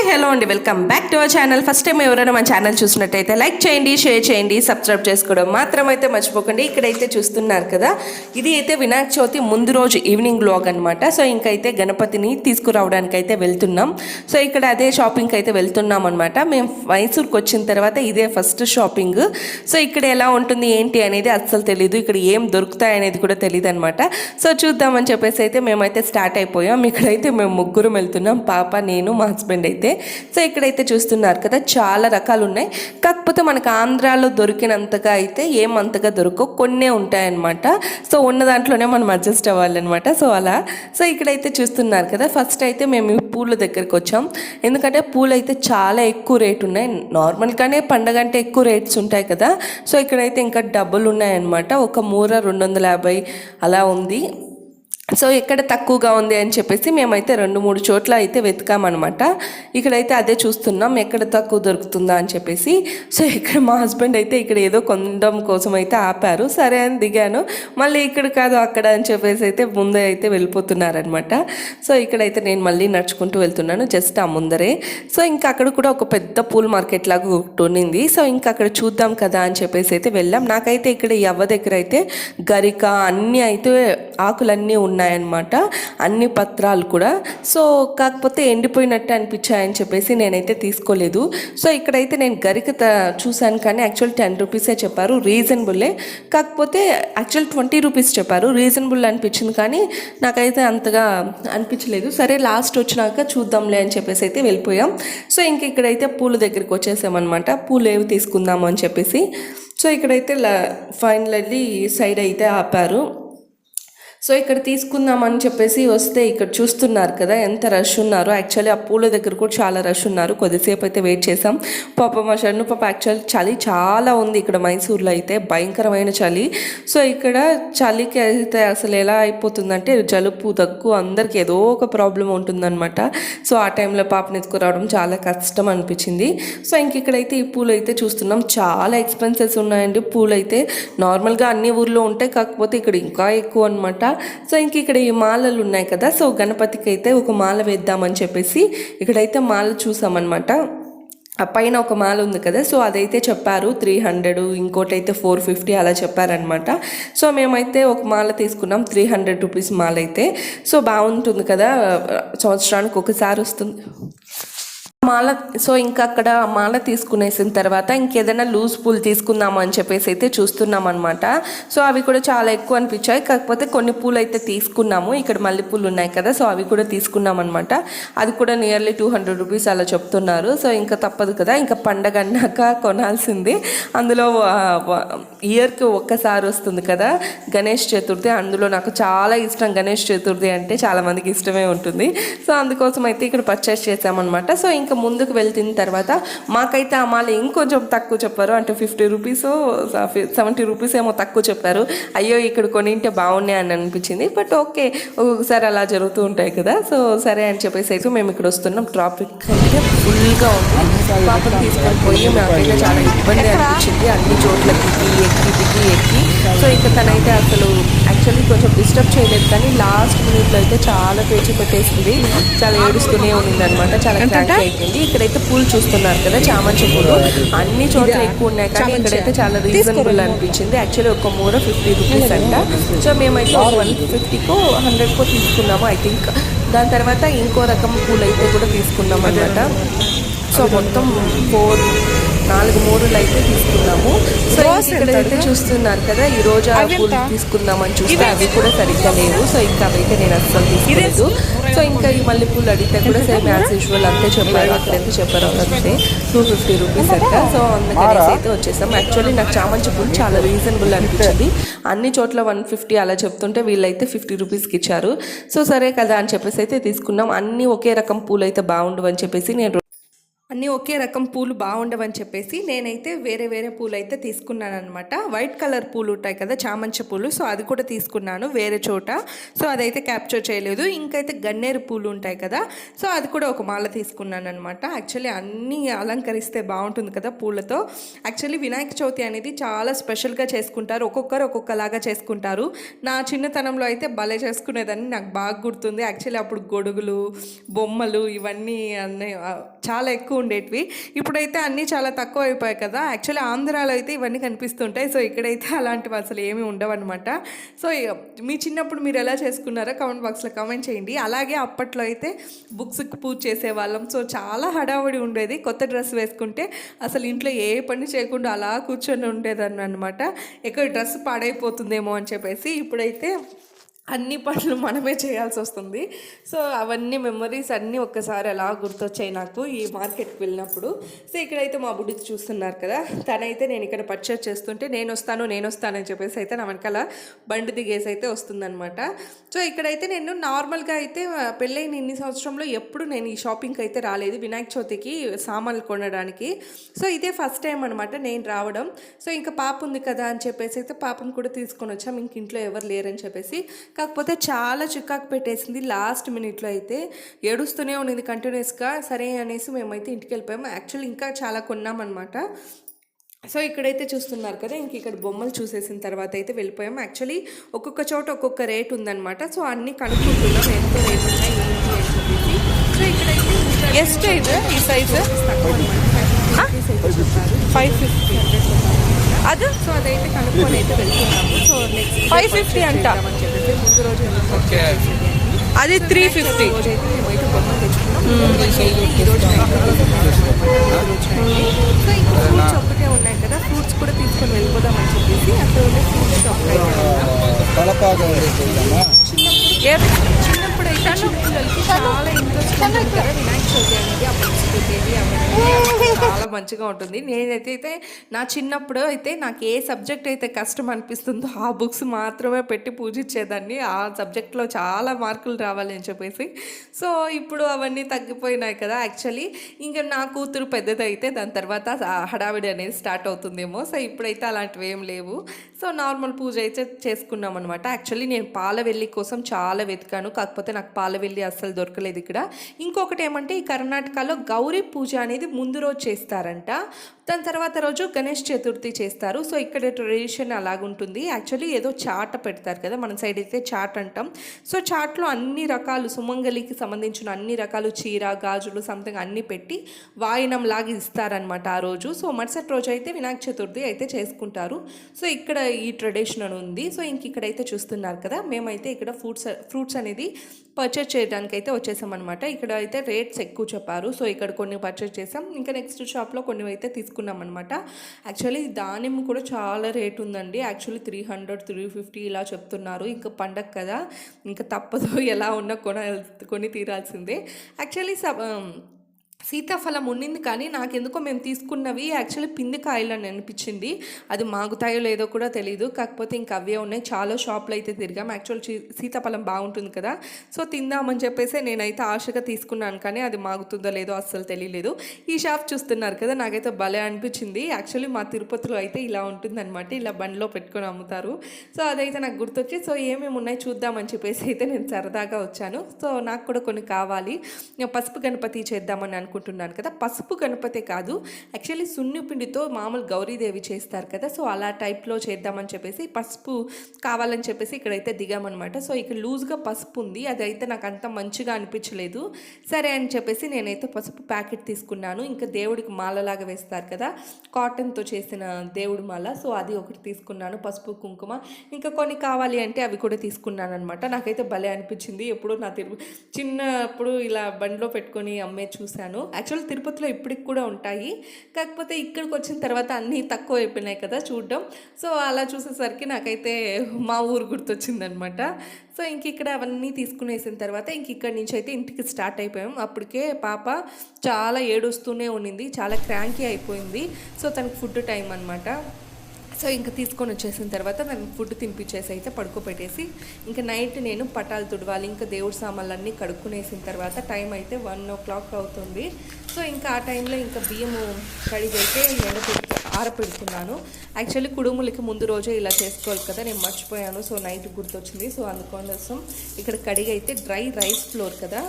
Hi hello అండి. Welcome back to our channel. First time ఎవరైనా మన ఛానల్ చూసినట్టయితే లైక్ చేయండి షేర్ చేయండి సబ్స్క్రైబ్ చేసుకోవడం మాత్రం అయితే మర్చిపోకండి. ఇక్కడైతే చూస్తున్నారు కదా ఇది అయితే వినాయక చవితి ముందు రోజు ఈవినింగ్ బ్లాగ్ అనమాట సో ఇంకైతే గణపతిని తీసుకురావడానికి అయితే వెళ్తున్నాం. సో ఇక్కడ అదే షాపింగ్కి అయితే వెళ్తున్నాం అనమాట మేము మైసూర్కి వచ్చిన తర్వాత ఇదే ఫస్ట్ షాపింగ్ సో ఇక్కడ ఎలా ఉంటుంది ఏంటి అనేది అస్సలు తెలియదు ఇక్కడ ఏం దొరుకుతాయి అనేది కూడా తెలియదు అనమాట సో చూద్దామని చెప్పేసి అయితే మేమైతే స్టార్ట్ అయిపోయాం. ఇక్కడైతే మేము ముగ్గురు వెళ్తున్నాం. పాప నేను మా హస్బెండ్ అయితే. సో ఇక్కడైతే చూస్తున్నారు కదా చాలా రకాలు ఉన్నాయి కాకపోతే మనకు ఆంధ్రాలో దొరికినంతగా అయితే ఏం అంతగా దొరకవు. కొన్నే ఉంటాయన్నమాట. సో ఉన్న దాంట్లోనే మనం అడ్జస్ట్ అవ్వాలన్నమాట. సో అలా. సో ఇక్కడైతే చూస్తున్నారు కదా ఫస్ట్ అయితే మేము పూల దగ్గరికి వచ్చాం. ఎందుకంటే పూలు అయితే చాలా ఎక్కువ రేటు ఉన్నాయి. నార్మల్గానే పండగ అంటే ఎక్కువ రేట్స్ ఉంటాయి కదా. సో ఇక్కడైతే ఇంకా డబ్బులు ఉన్నాయన్నమాట. ఒక మూర రెండు వందల యాభై అలా ఉంది. సో ఎక్కడ తక్కువగా ఉంది అని చెప్పేసి మేమైతే రెండు మూడు చోట్ల అయితే వెతికామన్నమాట. ఇక్కడైతే అదే చూస్తున్నాం ఎక్కడ తక్కువ దొరుకుతుందా అని చెప్పేసి. సో ఇక్కడ మా హస్బెండ్ అయితే ఇక్కడ ఏదో కొండం కోసం అయితే ఆపారు. సరే అని దిగాను. మళ్ళీ ఇక్కడ కాదు అక్కడ అని చెప్పేసి అయితే ముందే అయితే వెళ్ళిపోతున్నారనమాట సో ఇక్కడైతే నేను మళ్ళీ నడుచుకుంటూ వెళ్తున్నాను జస్ట్ ఆ ముందరే. సో ఇంకా అక్కడ కూడా ఒక పెద్ద పూల్ మార్కెట్ లాగా ఒకటి ఉన్నింది. సో ఇంకా అక్కడ చూద్దాం కదా అని చెప్పేసి అయితే వెళ్ళాం. నాకైతే ఇక్కడ ఈ అవ్వ దగ్గర అయితే గరిక అన్నీ అయితే ఆకులన్నీ ఉన్నాయి ఉన్నాయన్నమాట. అన్ని పత్రాలు కూడా. సో కాకపోతే ఎండిపోయినట్టు అనిపించాయని చెప్పేసి నేనైతే తీసుకోలేదు. సో ఇక్కడైతే నేను గరిక చూశాను కానీ యాక్చువల్ టెన్ రూపీసే చెప్పారు. రీజనబుల్లే కాకపోతే యాక్చువల్ ట్వంటీ రూపీస్ చెప్పారు. రీజనబుల్ అనిపించింది కానీ నాకైతే అంతగా అనిపించలేదు. సరే లాస్ట్ వచ్చినాక చూద్దాంలే అని చెప్పేసి అయితే వెళ్ళిపోయాం. సో ఇంక ఇక్కడైతే పూల దగ్గరికి వచ్చేసామన్నమాట. పూలు ఏవి తీసుకుందాము అని చెప్పేసి. సో ఇక్కడైతే ఫైనల్లీ సైడ్ అయితే ఆపారు. సో ఇక్కడ తీసుకుందామని చెప్పేసి వస్తే ఇక్కడ చూస్తున్నారు కదా ఎంత రష్ ఉన్నారో. యాక్చువల్లీ ఆ పూల దగ్గర కూడా చాలా రష్ ఉన్నారు. కొద్దిసేపు అయితే వెయిట్ చేసాం పాప మా షన్ను పాప యాక్చువల్లీ చలి చాలా ఉంది ఇక్కడ మైసూర్లో అయితే. భయంకరమైన చలి. సో ఇక్కడ చలికి అయితే అసలు ఎలా అయిపోతుందంటే జలుబు దగ్గు అందరికి ఏదో ఒక ప్రాబ్లం ఉంటుందన్నమాట. సో ఆ టైంలో పాపని ఎత్తుకురావడం చాలా కష్టం అనిపించింది. సో ఇంక ఇక్కడైతే ఈ పూలు అయితే చూస్తున్నాం. చాలా ఎక్స్పెన్సెస్ ఉన్నాయండి. పూలు అయితే నార్మల్గా అన్ని ఊర్లో ఉంటాయి. కాకపోతే ఇక్కడ ఇంకా ఎక్కువ అనమాట సో ఇంక ఇక్కడ ఈ మాలలు ఉన్నాయి కదా సో గణపతికి అయితే ఒక మాల వేద్దామని చెప్పేసి ఇక్కడైతే మాల చూసామన్నమాట. ఆ పైన ఒక మాల ఉంది కదా సో అదైతే చెప్పారు త్రీ హండ్రెడ్ ఇంకోటి అయితే ఫోర్ ఫిఫ్టీ అలా చెప్పారనమాట సో మేమైతే ఒక మాల తీసుకున్నాం త్రీ హండ్రెడ్ రూపీస్ మాల అయితే సో బాగుంటుంది కదా సంవత్సరానికి ఒకసారి వస్తుంది. మాల సో ఇంకా అక్కడ మాల తీసుకునేసిన తర్వాత ఇంకేదైనా లూజ్ పూలు తీసుకుందాము అని చెప్పేసి అయితే చూస్తున్నాం అనమాట సో అవి కూడా చాలా ఎక్కువ అనిపించాయి. కాకపోతే కొన్ని పూలు అయితే తీసుకున్నాము. ఇక్కడ మల్లె పూలు ఉన్నాయి కదా సో అవి కూడా తీసుకున్నాం అనమాట అది కూడా నియర్లీ టూ హండ్రెడ్ రూపీస్ అలా చెప్తున్నారు. సో ఇంకా తప్పదు కదా ఇంకా పండగ అన్నాక కొనాల్సింది. అందులో ఇయర్కి ఒక్కసారి వస్తుంది కదా గణేష్ చతుర్థి. అందులో నాకు చాలా ఇష్టం గణేష్ చతుర్థి అంటే చాలామందికి ఇష్టమే ఉంటుంది. సో అందుకోసం అయితే ఇక్కడ పర్చేస్ చేసామన్నమాట సో ఇంకా ముందుకు వెళ్తున్న తర్వాత మాకైతే ఆ మాల ఇంకొంచెం తక్కువ చెప్పారు. అంటే ఫిఫ్టీ రూపీస్ సెవెంటీ రూపీస్ ఏమో తక్కువ చెప్పారు. అయ్యో ఇక్కడ కొనింటే బాగున్నాయి అని అనిపించింది. బట్ ఓకే ఒక్కొక్కసారి అలా జరుగుతూ ఉంటాయి కదా. సో సరే అని చెప్పేసి అయితే మేము ఇక్కడ వస్తున్నాం. ట్రాఫిక్ అయితే ఫుల్గా ఉంది. పాపం తీసుకొని పోయి మాకైతే చాలా ఇబ్బంది అనిపించింది. అన్ని చోట్ల దిగి ఎక్కి దిగి ఎక్కి. సో ఇంకా తనైతే అసలు యాక్చువల్లీ కొంచెం డిస్టర్బ్ చేయలేదు కానీ లాస్ట్ మినిట్లో అయితే చాలా పేచి పెట్టేసింది చాలా ఏడుస్తూనే ఉంది అనమాట చాలా క్రాంక్ అయిపోయింది. ఇక్కడైతే పూలు చూస్తున్నారు కదా చామంతి పూలు. అన్ని చోట్ల ఎక్కువ ఉన్నాయి కానీ ఇక్కడైతే చాలా రీజనబుల్ అనిపించింది. యాక్చువల్లీ ఒక మూర ఫిఫ్టీ రూపీస్ అంట. సో మేమైతే వన్ ఫిఫ్టీకో హండ్రెడ్కో తీసుకున్నాము ఐ థింక్ దాని తర్వాత ఇంకో రకం పూలు అయితే కూడా తీసుకున్నాం అనమాట సో మొత్తం ఫోర్ నాలుగు మూడులు అయితే తీసుకున్నాము. సో ఇక్కడ అయితే చూస్తున్నారు కదా ఈ రోజు ఆ పూలు తీసుకుందామని చూస్తే అవి కూడా సరిగ్గా లేవు. సో ఇంకా అవైతే నేను అస్సలు తీసుకోలేదు. సో ఇంకా ఈ మల్లె పూలు అడిగితే కూడా సేమ్ యాజ్ యూజువల్ అంతే చెప్పారు. అక్కడ ఎంత చెప్పారు అంతే టూ ఫిఫ్టీ రూపీస్ అంట. సో అందుకనేసి అయితే వచ్చేసాం. యాక్చువల్లీ నాకు చామంతి పూలు చాలా రీజనబుల్ అనిపించింది. అన్ని చోట్ల వన్ ఫిఫ్టీ అలా చెప్తుంటే వీళ్ళైతే ఫిఫ్టీ రూపీస్కి ఇచ్చారు. సో సరే కదా అని చెప్పేసి అయితే తీసుకున్నాం. అన్ని ఒకే రకం పూలు అయితే బాగుండవు అని చెప్పేసి నేను అన్నీ ఒకే రకం పూలు బాగుండవని చెప్పేసి నేనైతే వేరే వేరే పూలు అయితే తీసుకున్నాను అనమాట వైట్ కలర్ పూలు ఉంటాయి కదా చామంతి పూలు. సో అది కూడా తీసుకున్నాను వేరే చోట. సో అదైతే క్యాప్చర్ చేయలేదు. ఇంకైతే గన్నేరు పూలు ఉంటాయి కదా సో అది కూడా ఒక మాల తీసుకున్నాను అనమాట యాక్చువల్లీ అన్నీ అలంకరిస్తే బాగుంటుంది కదా పూలతో. యాక్చువల్లీ వినాయక చవితి అనేది చాలా స్పెషల్గా చేసుకుంటారు. ఒక్కొక్కరు ఒక్కొక్కలాగా చేసుకుంటారు. నా చిన్నతనంలో అయితే భలే చేసుకునేదాన్ని. నాకు బాగా గుర్తుంది. యాక్చువల్లీ అప్పుడు గొడుగులు బొమ్మలు ఇవన్నీ అన్నీ చాలా ఎక్కువ ఉండేటివి. ఇప్పుడైతే అన్నీ చాలా తక్కువ అయిపోయాయి కదా. యాక్చువల్లీ ఆంధ్రాలో అయితే ఇవన్నీ కనిపిస్తుంటాయి. సో ఇక్కడైతే అలాంటివి అసలు ఏమీ ఉండవన్నమాట. సో మీ చిన్నప్పుడు మీరు ఎలా చేసుకున్నారో కామెంట్ బాక్స్లో కామెంట్ చేయండి. అలాగే అప్పట్లో అయితే బుక్స్కి పూజ చేసేవాళ్ళం. సో చాలా హడావుడి ఉండేది. కొత్త డ్రెస్ వేసుకుంటే అసలు ఇంట్లో ఏ పని చేయకుండా అలా కూర్చొని ఉండేదాన్ని అనమాట ఎక్కడ డ్రెస్ పాడైపోతుందేమో అని చెప్పేసి ఇప్పుడైతే అన్ని పనులు మనమే చేయాల్సి వస్తుంది. సో అవన్నీ మెమరీస్ అన్నీ ఒక్కసారి అలా గుర్తొచ్చాయి నాకు ఈ మార్కెట్కి వెళ్ళినప్పుడు. సో ఇక్కడైతే మా బుడ్డి చూస్తున్నారు కదా తనైతే నేను ఇక్కడ పర్చేస్ చేస్తుంటే నేను వస్తాను నేను వస్తానని చెప్పేసి అయితే నా వెనకాల బండి దిగేసి అయితే వస్తుందనమాట సో ఇక్కడైతే నేను నార్మల్గా అయితే పెళ్ళైన ఇన్ని సంవత్సరంలో ఎప్పుడు నేను ఈ షాపింగ్కి అయితే రాలేదు. వినాయక చవితికి సామాన్లు కొనడానికి. సో ఇదే ఫస్ట్ టైం అనమాట నేను రావడం. సో ఇంకా పాప ఉంది కదా అని చెప్పేసి అయితే పాపను కూడా తీసుకొని వచ్చాం. ఇంక ఇంట్లో ఎవరు లేరని చెప్పేసి. కాకపోతే చాలా చికాకు పెట్టేసింది. లాస్ట్ మినిట్లో అయితే ఏడుస్తూనే ఉండింది కంటిన్యూస్గా. సరే అనేసి మేమైతే ఇంటికి వెళ్ళిపోయాము. యాక్చువల్లీ ఇంకా చాలా కొన్నామన్నమాట. సో ఇక్కడైతే చూస్తున్నారు కదా ఇంక ఇక్కడ బొమ్మలు చూసేసిన తర్వాత అయితే వెళ్ళిపోయాము. యాక్చువల్లీ ఒక్కొక్క చోట ఒక్కొక్క రేట్ ఉందన్నమాట. సో అన్నీ కనుక్కుంటున్నాం. ఎంత రేట్ ఉన్నాయి సో ఇక్కడైతే ఎస్ సైజ్ ఈ సైజ్ ఫైవ్ ఫిఫ్టీ అది సో అదైతే కనుక్కొని అయితే వెళ్తున్నాము. సో ఫైవ్ ఫిఫ్టీ అంట. అది త్రీ ఫిఫ్టీ ఫ్రూట్స్ ఒక్కటే ఉన్నాయి కదా ఫ్రూట్స్ కూడా తీసుకొని వెళ్ళిపోదాం అని చెప్పేసి అక్కడ ఉండే ఫ్రూట్స్ షాప్ చిన్నప్పుడు అయితే చాలా ఇంట్రెస్ట్ వినాయక చవితి అనేది అప్పుడు మంచిగా ఉంటుంది. నేనైతే అయితే నా చిన్నప్పుడు అయితే నాకు ఏ సబ్జెక్ట్ అయితే కష్టం అనిపిస్తుందో ఆ బుక్స్ మాత్రమే పెట్టి పూజించేదాన్ని. ఆ సబ్జెక్ట్లో చాలా మార్కులు రావాలి అని చెప్పేసి. సో ఇప్పుడు అవన్నీ తగ్గిపోయినాయి కదా యాక్చువల్లీ. ఇంకా నా కూతురు పెద్దదైతే దాని తర్వాత హడావిడి అనేది స్టార్ట్ అవుతుందేమో. సో ఇప్పుడైతే అలాంటివి ఏం లేవు. సో నార్మల్ పూజ అయితే చేసుకున్నాం అనమాట యాక్చువల్లీ నేను పాలవెల్లి కోసం చాలా వెతికాను. కాకపోతే నాకు పాలవెల్లి అస్సలు దొరకలేదు ఇక్కడ. ఇంకొకటి ఏమంటే ఈ కర్ణాటకలో గౌరీ పూజ అనేది ముందు రోజు చేస్తారంట. దాని తర్వాత రోజు గణేష్ చతుర్థి చేస్తారు. సో ఇక్కడ ట్రెడిషన్ అలాగుంటుంది. యాక్చువల్లీ ఏదో చాట పెడతారు కదా మన సైడ్ అయితే చాట్ అంటాం. సో చాట్లో అన్ని రకాలు సుమంగలికి సంబంధించిన అన్ని రకాలు చీర గాజులు సంథింగ్ అన్నీ పెట్టి వాయినం లాగా ఇస్తారనమాట ఆ రోజు. సో మరుసటి రోజు అయితే వినాయక చతుర్థి అయితే చేసుకుంటారు. సో ఇక్కడ ఈ ట్రెడిషన్ అని ఉంది. సో ఇంక ఇక్కడైతే చూస్తున్నారు కదా మేమైతే ఇక్కడ ఫ్రూట్స్ ఫ్రూట్స్ అనేది పర్చేస్ చేయడానికి అయితే వచ్చేసామన్నమాట. ఇక్కడ అయితే రేట్స్ ఎక్కువ చెప్పారు. సో ఇక్కడ కొన్ని పర్చేస్ చేసాం. ఇంకా నెక్స్ట్ షాప్లో కొన్ని అయితే తీసుకున్నాం అనమాట యాక్చువల్లీ దానిమ్మ కూడా చాలా రేట్ ఉందండి. Actually three hundred three fifty ఇలా చెప్తున్నారు. ఇంకా పండగ కదా ఇంకా తప్పదు. ఎలా ఉన్నా కొన కొని తీరాల్సిందే. యాక్చువల్లీ సబ్ సీతాఫలం ఉండింది కానీ నాకెందుకో మేము తీసుకున్నవి యాక్చువల్లీ పిండి కాయలు అని అనిపించింది. అది మాగుతాయో లేదో కూడా తెలియదు కాకపోతే ఇంకా అవే ఉన్నాయి. చాలా షాప్లో అయితే తిరిగాం. యాక్చువల్ సీతాఫలం బాగుంటుంది కదా. సో తిందామని చెప్పేసి నేనైతే ఆశగా తీసుకున్నాను కానీ అది మాగుతుందో లేదో అస్సలు తెలియలేదు ఈ షాప్ చూస్తున్నారు కదా నాకైతే భలే అనిపించింది. యాక్చువల్లీ మా తిరుపతిలో అయితే ఇలా ఉంటుందన్నమాట. ఇలా బండిలో పెట్టుకొని అమ్ముతారు. సో అదైతే నాకు గుర్తొచ్చి సో ఏమేమి ఉన్నాయి చూద్దామని చెప్పేసి అయితే నేను సరదాగా వచ్చాను. సో నాకు కూడా కొన్ని కావాలి. పసుపు గణపతి చేద్దామని అనుకుంటున్నాను కదా. పసుపు గణపతే కాదు యాక్చువల్లీ సున్ని పిండితో మామూలు గౌరీదేవి చేస్తారు కదా. సో అలా టైప్లో చేద్దామని చెప్పేసి పసుపు కావాలని చెప్పేసి ఇక్కడైతే దిగామన్నమాట. సో ఇక్కడ లూజ్గా పసుపు ఉంది అదైతే నాకు అంత మంచిగా అనిపించలేదు. సరే అని చెప్పేసి నేనైతే పసుపు ప్యాకెట్ తీసుకున్నాను. ఇంకా దేవుడికి మాలలాగా వేస్తారు కదా. కాటన్తో చేసిన దేవుడి మాల. సో అది ఒకటి తీసుకున్నాను పసుపు కుంకుమ. ఇంకా కొన్ని కావాలి అంటే అవి కూడా తీసుకున్నాను అనమాట నాకైతే భలే అనిపించింది. ఎప్పుడు నా తిరుగు చిన్నప్పుడు ఇలా బండిలో పెట్టుకొని అమ్మే చూశాను. యాక్చువల్ తిరుపతిలో ఇప్పటికి కూడా ఉంటాయి. కాకపోతే ఇక్కడికి వచ్చిన తర్వాత అన్నీ తక్కువ అయిపోయినాయి కదా చూడడం. సో అలా చూసేసరికి నాకైతే మా ఊరు గుర్తొచ్చిందనమాట. సో ఇంక ఇక్కడ అవన్నీ తీసుకునేసిన తర్వాత ఇంక ఇక్కడ నుంచి అయితే ఇంటికి స్టార్ట్ అయిపోయాం. అప్పటికే పాప చాలా ఏడుస్తూనే ఉన్నింది చాలా క్రాంకీ అయిపోయింది. సో తనకి ఫుడ్ టైం అనమాట సో ఇంకా తీసుకొని వచ్చేసిన తర్వాత మేము ఫుడ్ తినిపించేసి అయితే పడుకోబెట్టేసి ఇంకా నైట్ నేను పటాలు తుడవాలి ఇంకా దేవుడి సామాన్లన్నీ కడుక్కునేసిన తర్వాత టైం అయితే వన్ ఓ క్లాక్ అవుతుంది. సో ఇంకా ఆ టైంలో ఇంకా బియ్యము కడిగైతే నేను ఆరపెడుతున్నాను. యాక్చువల్లీ కుడుములకి ముందు రోజే ఇలా చేసుకోవాలి కదా నేను మర్చిపోయాను. సో నైట్ గుర్తొచ్చింది. సో అందుకోసం ఇక్కడ కడిగి అయితే డ్రై రైస్ ఫ్లోర్ కదా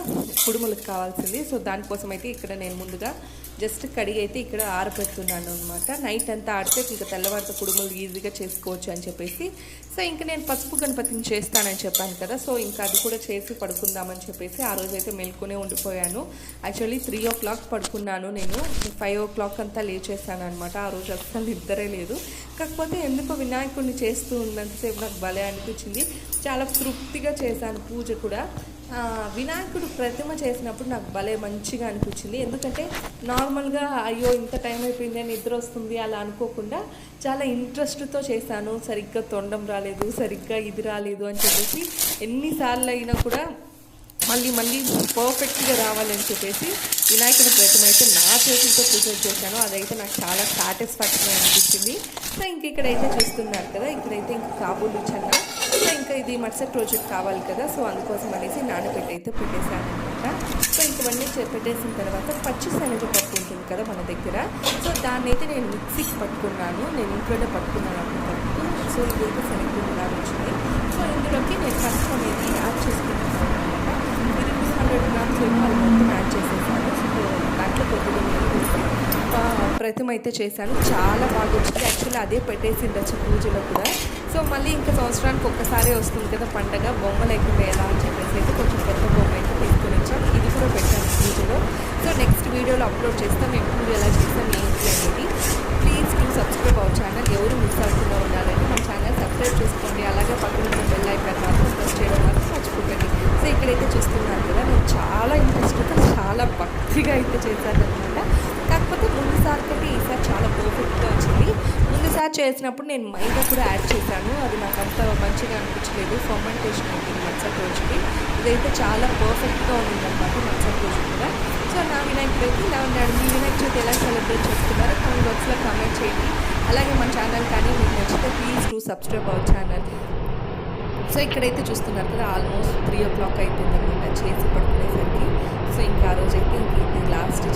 కుడుములకు కావాల్సింది. సో దానికోసం అయితే ఇక్కడ నేను ముందుగా జస్ట్ కడిగి అయితే ఇక్కడ ఆరపెడుతున్నాను అనమాట నైట్ అంతా ఆడితే ఇంకా తెల్లవారితో కుడుములు ఈజీగా చేసుకోవచ్చు అని చెప్పేసి. సో ఇంకా నేను పసుపు గణపతిని చేస్తానని చెప్పాను కదా. సో ఇంకా అది కూడా చేసి పడుకుందామని చెప్పేసి ఆ రోజు అయితే మెలుకునే ఉండిపోయాను. యాక్చువల్లీ త్రీ ఓ క్లాక్ పడుకున్నాను నేను. ఫైవ్ ఓ క్లాక్ అంతా లేచేసాను అనమాట ఆ రోజు అస్సలు నిద్రే లేదు. కాకపోతే ఎందుకో వినాయకుడిని చేస్తూ ఉన్నంతసేపు నాకు భలే అనిపించింది. చాలా తృప్తిగా చేశాను పూజ కూడా. వినాయకుడు ప్రతిమ చేసినప్పుడు నాకు భలే మంచిగా అనిపించింది. ఎందుకంటే నార్మల్గా అయ్యో ఇంత టైం అయిపోయింది నిద్ర వస్తుంది అలా అనుకోకుండా చాలా ఇంట్రెస్ట్తో చేశాను. సరిగ్గా తొండం రాలేదు సరిగ్గా ఇది రాలేదు అని చెప్పేసి ఎన్నిసార్లు అయినా కూడా మళ్ళీ మళ్ళీ పర్ఫెక్ట్గా రావాలని చెప్పేసి వినాయకుడి ప్రతిమ అయితే నా చేతులతో పూజ చేశాను. అదైతే నాకు చాలా సాటిస్ఫాక్షన్ అనిపించింది. సో ఇంక ఇక్కడైతే చూస్తున్నారు కదా ఇక్కడైతే ఇంకా కాబూలు చన్న. సో ఇంకా ఇది మరుసటి రోజుకి కావాలి కదా సో అందుకోసం అనేసి నానబెట్టి అయితే పెట్టేశాను అనమాట సో ఇంక ఇవన్నీ చే- పెట్టేసిన తర్వాత పచ్చి శనగపప్పు ఉంటుంది కదా మన దగ్గర. సో దాన్ని అయితే నేను మిక్సీకి పట్టుకున్నాను. నేను ఇంట్లోనే పట్టుకున్నాను అప్పుడు సో ఇదైతే శనగపప్పు వచ్చింది. సో ఇందులోకి నేను ఫస్ట్ అనేది యాడ్ చేసుకుంటున్నాను అనమాట ఇది టూ హండ్రెడ్ గ్రామ్స్ ఏమో అది మొత్తం యాడ్ చేసేసాను సో దాంట్లో కొద్దిగా నీళ్ళు వేసి ఆ, ప్రతిమ అయితే చేశాను చాలా బాగా వచ్చింది యాక్చువల్లీ అదే పెట్టేసిండొచ్చు పూజలో కూడా. సో మళ్ళీ ఇంకా సంవత్సరానికి ఒక్కసారి వస్తుంది కదా పండగ. బొమ్మలు అయితే వేయాలా అని చెప్పేసి అయితే కొంచెం పెద్ద బొమ్మ అయితే తీసుకుని వచ్చాం. ఇది కూడా పెట్టాను పూజలో. సో నెక్స్ట్ వీడియోలో అప్లోడ్ చేస్తాం. మేము పూజ ఎలా చేస్తాం ఏంటి అనేది చేసినప్పుడు నేను మైదా కూడా యాడ్ చేశాను. అది నాకు అంత మంచిగా అనిపించలేదు. ఫర్మెంటేషన్ అయింది మరుసటి రోజుకి. ఇదైతే చాలా పర్ఫెక్ట్గా ఉందన్నమాట అనమాట మరుసటి రోజు కూడా. సో నా వినాయకుడు అయితే ఇలా ఉన్నాడు. మీ వినాయక చవితి ఎలా సెలబ్రేట్ చేస్తున్నారో కొన్ని బాక్స్లో కామెంట్ చేయండి. అలాగే మన ఛానల్ కానీ మీకు నచ్చితే please do subscribe our channel so ఇక్కడైతే చూస్తున్నారు కదా ఆల్మోస్ట్ త్రీ ఓ క్లాక్ అయిపోయింది అనమాట చేసి పడుకునేసరికి. సో ఇంకా ఆ రోజైతే ఇంక ఇది లాస్ట్